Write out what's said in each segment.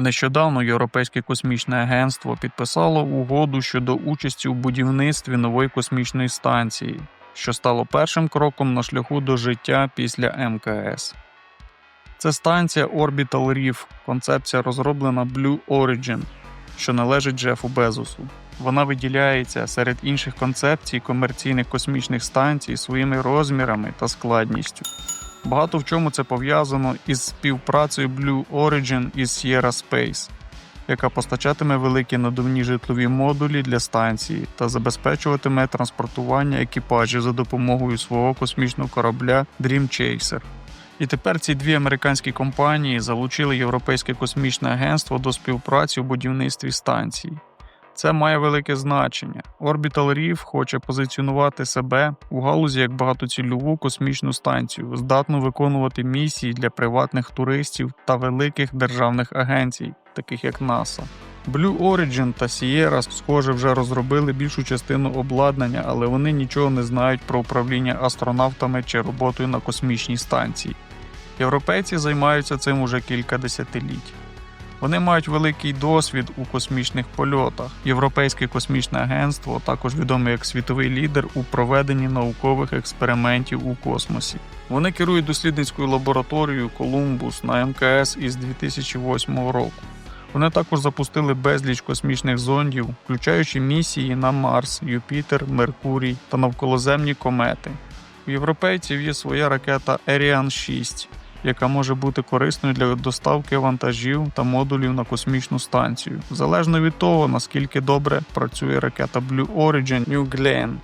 Нещодавно Європейське космічне агентство підписало угоду щодо участі у будівництві нової космічної станції, що стало першим кроком на шляху до життя після МКС. Це станція Orbital Reef, концепція розроблена Blue Origin, що належить Джефу Безосу. Вона виділяється серед інших концепцій комерційних космічних станцій своїми розмірами та складністю. Багато в чому це пов'язано із співпрацею Blue Origin із Sierra Space, яка постачатиме великі надувні житлові модулі для станції та забезпечуватиме транспортування екіпажів за допомогою свого космічного корабля Dream Chaser. І тепер ці дві американські компанії залучили Європейське космічне агентство до співпраці у будівництві станції. Це має велике значення. Orbital Reef хоче позиціонувати себе у галузі як багатоцільову космічну станцію, здатну виконувати місії для приватних туристів та великих державних агенцій, таких як НАСА. Blue Origin та Sierra, схоже, вже розробили більшу частину обладнання, але вони нічого не знають про управління астронавтами чи роботою на космічній станції. Європейці займаються цим уже кілька десятиліть. Вони мають великий досвід у космічних польотах. Європейське космічне агентство також відоме як світовий лідер у проведенні наукових експериментів у космосі. Вони керують дослідницькою лабораторією Колумбус на МКС із 2008 року. Вони також запустили безліч космічних зондів, включаючи місії на Марс, Юпітер, Меркурій та навколоземні комети. У європейців є своя ракета Ariane 6, яка може бути корисною для доставки вантажів та модулів на космічну станцію, залежно від того, наскільки добре працює ракета Blue Origin New Glenn.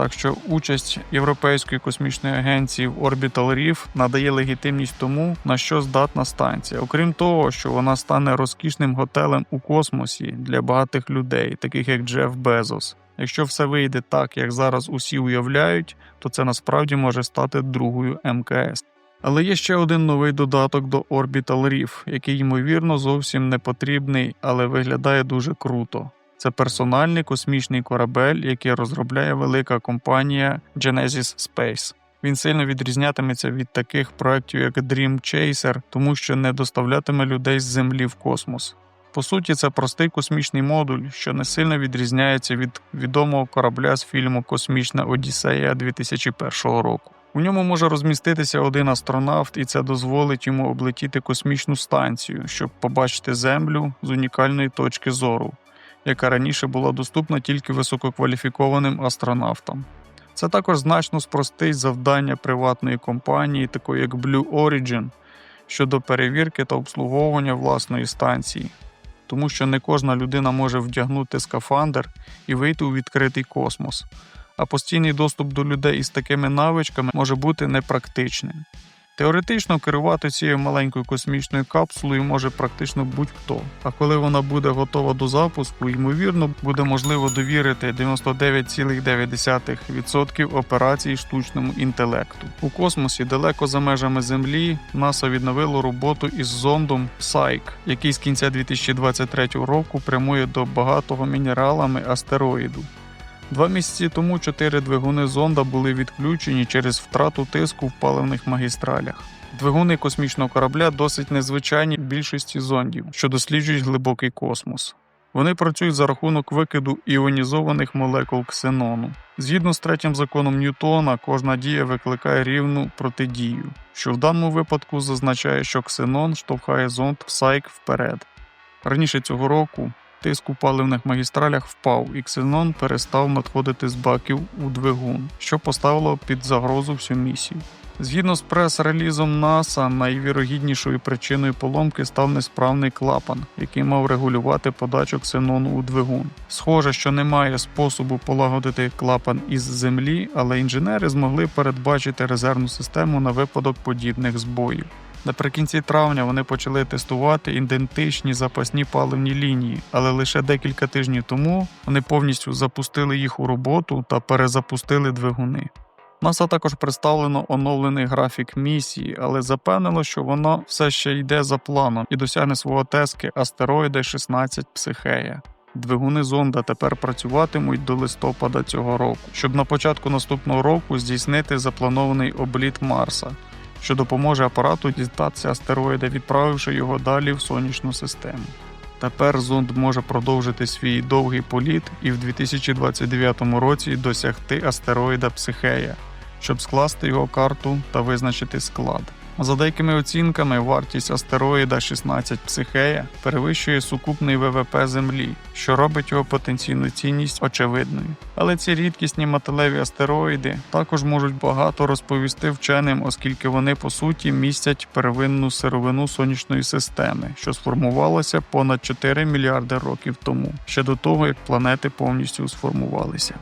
Так що участь Європейської космічної агенції в Orbital Reef надає легітимність тому, на що здатна станція, окрім того, що вона стане розкішним готелем у космосі для багатих людей, таких як Джеф Безос. Якщо все вийде так, як зараз усі уявляють, то це насправді може стати другою МКС. Але є ще один новий додаток до Orbital Reef, який, ймовірно, зовсім не потрібний, але виглядає дуже круто. Це персональний космічний корабель, який розробляє велика компанія Genesis Space. Він сильно відрізнятиметься від таких проєктів, як Dream Chaser, тому що не доставлятиме людей з Землі в космос. По суті, це простий космічний модуль, що не сильно відрізняється від відомого корабля з фільму Космічна Одіссея 2001 року. У ньому може розміститися один астронавт, і це дозволить йому облетіти космічну станцію, щоб побачити Землю з унікальної точки зору, яка раніше була доступна тільки висококваліфікованим астронавтам. Це також значно спростить завдання приватної компанії, такої як Blue Origin, щодо перевірки та обслуговування власної станції, тому що не кожна людина може вдягнути скафандр і вийти у відкритий космос а постійний доступ до людей із такими навичками може бути непрактичним. Теоретично керувати цією маленькою космічною капсулою може практично будь-хто. А коли вона буде готова до запуску, ймовірно, буде можливо довірити 99,9% операцій штучному інтелекту. У космосі далеко за межами Землі НАСА відновило роботу із зондом Psyche, який з кінця 2023 року прямує до багатого мінералами астероїду. Два місяці тому чотири двигуни зонда були відключені через втрату тиску в паливних магістралях. Двигуни космічного корабля досить незвичайні більшості зондів, що досліджують глибокий космос. Вони працюють за рахунок викиду іонізованих молекул ксенону. Згідно з третім законом Ньютона, кожна дія викликає рівну протидію, що в даному випадку зазначає, що ксенон штовхає зонд Psyche вперед. Раніше цього року Тиск у паливних магістралях впав, і ксенон перестав надходити з баків у двигун, що поставило під загрозу всю місію. Згідно з прес-релізом НАСА, найвірогіднішою причиною поломки став несправний клапан, який мав регулювати подачу ксенону у двигун. Схоже, що немає способу полагодити клапан із землі, але інженери змогли передбачити резервну систему на випадок подібних збоїв. Наприкінці травня вони почали тестувати ідентичні запасні паливні лінії, але лише декілька тижнів тому вони повністю запустили їх у роботу та перезапустили двигуни. НАСА також представлено оновлений графік місії, але запевнило, що воно все ще йде за планом і досягне свого тески астероїда 16 Психея. Двигуни зонда тепер працюватимуть до листопада цього року, щоб на початку наступного року здійснити запланований обліт Марса що допоможе апарату дістатися астероїда, відправивши його далі в сонячну систему. Тепер зонд може продовжити свій довгий політ і в 2029 році досягти астероїда Психея, щоб скласти його карту та визначити склад. За деякими оцінками, вартість астероїда 16 Психея перевищує сукупний ВВП Землі, що робить його потенційну цінність очевидною. Але ці рідкісні металеві астероїди також можуть багато розповісти вченим, оскільки вони по суті містять первинну сировину сонячної системи, що сформувалася понад 4 мільярди років тому, ще до того як планети повністю сформувалися.